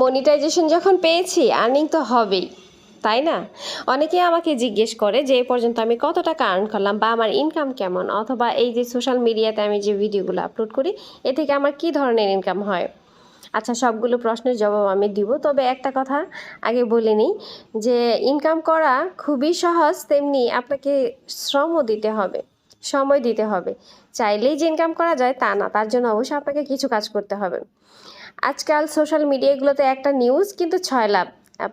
Monetization যখন পেয়েছি earning তো হবেই, তাই না? অনেকে আমাকে জিজ্ঞেস করে যে এ পর্যন্ত আমি কত টাকা আর্ন করলাম বা আমার ইনকাম কেমন? অথবা এই যে সোশ্যাল মিডিয়াতে আমি যে ভিডিওগুলো আপলোড করি, এ থেকে আমার কী ধরনের ইনকাম হয়? আচ্ছা সবগুলো প্রশ্নের জবাব আমি দিব। তবে একটা কথা আগে বলে নিই যে ইনকাম করা খুবই সহজ, তেমনি আপনাকে শ্রমও দিতে হবে। সময় দিতে হবে। চাইলেই যে ইনকাম করা যায়, তা না। তার জন্য অবশ্যই আপনাকে কিছু কাজ করতে হবে। আজকাল সোশ্যাল মিডিয়াগুলোতে একটা নিউজ কিন্তু ছয় লাভ।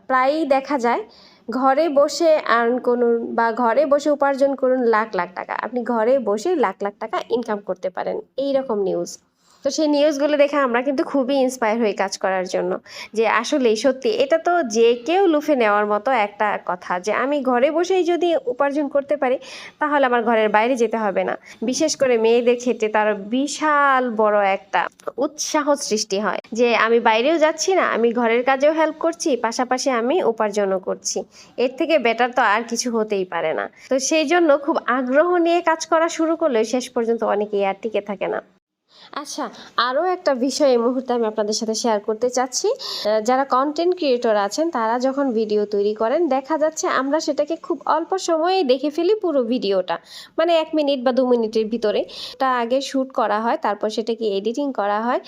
প্রায়ই দেখা যায় ঘরে বসে আর্ন করুন বা ঘরে বসে উপার্জন করুন লাখ লাখ টাকা। আপনি ঘরে বসে লাখ লাখ টাকা ইনকাম করতে পারেন। এই রকম নিউজ তো সেই নিউজগুলো দেখে আমরা কিন্তু খুবই ইন্সপায়ার হই কাজ করার জন্য। যে আসলেই সত্যি, এটা তো যে কেউ লুফে নেওয়ার মতো একটা কথা যে আমি ঘরে বসেই যদি উপার্জন করতে পারি, তাহলে আমার ঘরের বাইরে যেতে হবে না। বিশেষ করে মেয়েদের ক্ষেত্রে তার বিশাল বড় একটা উৎসাহ সৃষ্টি হয় যে আমি বাইরেও যাচ্ছি না, আমি ঘরের কাজেও হেল্প করছি, পাশাপাশি আমি উপার্জনও করছি। এর থেকে বেটার তো আর কিছু হতেই পারে না। তো সেই জন্য খুব আগ্রহ নিয়ে কাজ করা শুরু করলে শেষ পর্যন্ত অনেকেই আর টিকে থাকে না। আচ্ছা আরও একটা বিষয় এই মুহূর্তে আমি আপনাদের সাথে শেয়ার করতে চাচ্ছি। যারা কন্টেন্ট ক্রিয়েটর আছেন, তারা যখন ভিডিও তৈরি করেন, দেখা যাচ্ছে আমরা সেটাকে খুব অল্প সময়ে দেখে ফেলি পুরো ভিডিওটা মানে এক মিনিট বা দু মিনিটের ভিতরে। তা আগে শ্যুট করা হয়, তারপর সেটাকে এডিটিং করা হয়।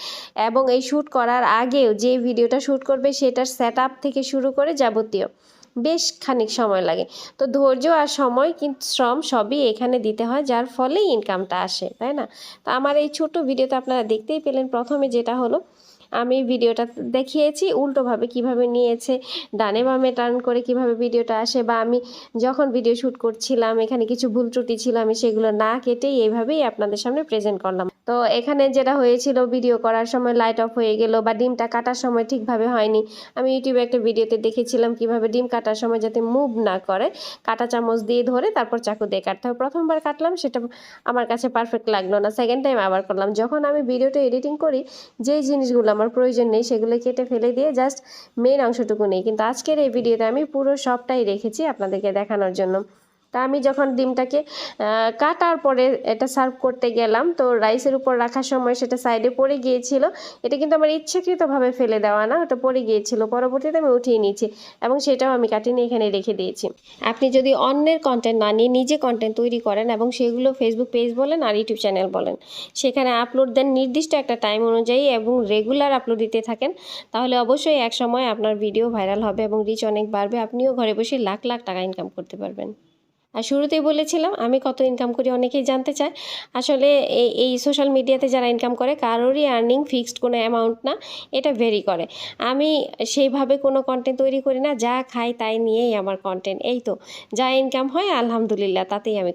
এবং এই শ্যুট করার আগেও যে ভিডিওটা শ্যুট করবে, সেটার সেট থেকে শুরু করে যাবতীয়। বেশ খানিক সময় লাগে। তো ধৈর্য আর সময় কিন্তু শ্রম সবই এখানে দিতে হয়, যার ফলেই ইনকামটা আসে, তাই না? তো আমার এই ছোট ভিডিওতে আপনারা দেখতেই পেলেন প্রথমে যেটা হলো, আমি ভিডিওটা দেখিয়েছি, উল্টোভাবে কীভাবে নিয়েছে, ডানে বামে টার্ন করে কীভাবে ভিডিওটা আসে, বা আমি যখন ভিডিও শ্যুট করছিলাম, এখানে কিছু ভুল ত্রুটি ছিল, আমি সেগুলো না কেটেই এইভাবেই আপনাদের সামনে প্রেজেন্ট করলাম। তো এখানে যেটা হয়েছিল ভিডিও করার সময় লাইট অফ হয়ে গেল বা ডিমটা কাটার সময় ঠিকভাবে হয়নি। আমি ইউটিউবে একটা ভিডিওতে দেখেছিলাম কীভাবে ডিম কাটার সময় যাতে মুভ না করে। কাটা চামচ দিয়ে ধরে তারপর চাকু দিয়ে কাটতে হবে প্রথমবার কাটলাম, সেটা আমার কাছে পারফেক্ট লাগল না। সেকেন্ড টাইম আবার করলাম। যখন আমি ভিডিওটা এডিটিং করি, যেই জিনিসগুলো আমার প্রয়োজন নেই, সেগুলো কেটে ফেলে দিয়ে জাস্ট মেন অংশটুকু নেই। কিন্তু আজকের এই ভিডিওতে আমি পুরো সবটাই রেখেছি আপনাদেরকে দেখানোর জন্য। তা আমি যখন ডিমটাকে কাটার পরে এটা সার্ভ করতে গেলাম, তো রাইসের উপর রাখার সময় সেটা সাইডে পড়ে গিয়েছিল। এটা কিন্তু আমার ইচ্ছাকৃতভাবে ফেলে দেওয়া না, ওটা পড়ে গিয়েছিল। পরবর্তীতে আমি উঠিয়ে নিয়েছি এবং সেটাও আমি কাটিয়ে নিয়ে এখানে রেখে দিয়েছি। আপনি যদি অন্যের কন্টেন্ট না নিয়ে নিজে কন্টেন্ট তৈরি করেন এবং সেগুলো ফেসবুক পেজ বলেন আর ইউটিউব চ্যানেল বলেন, সেখানে আপলোড দেন নির্দিষ্ট একটা টাইম অনুযায়ী এবং রেগুলার আপলোড দিতে থাকেন, তাহলে অবশ্যই এক সময় আপনার ভিডিও ভাইরাল হবে এবং রিচ অনেক বাড়বে। আপনিও ঘরে বসে লাখ লাখ টাকা ইনকাম করতে পারবেন। আর শুরুতেই বলেছিলাম, আমি কত ইনকাম করি অনেকেই জানতে চায়। আসলে এই এই সোশ্যাল মিডিয়াতে যারা ইনকাম করে, কারোরই আর্নিং ফিক্সড কোনো অ্যামাউন্ট না, এটা ভেরি করে। আমি সেইভাবে কোনো কন্টেন্ট তৈরি করি না, যা খাই তাই নিয়েই আমার কন্টেন্ট এই তো। যা ইনকাম হয়, আলহামদুলিল্লাহ, তাতেই আমি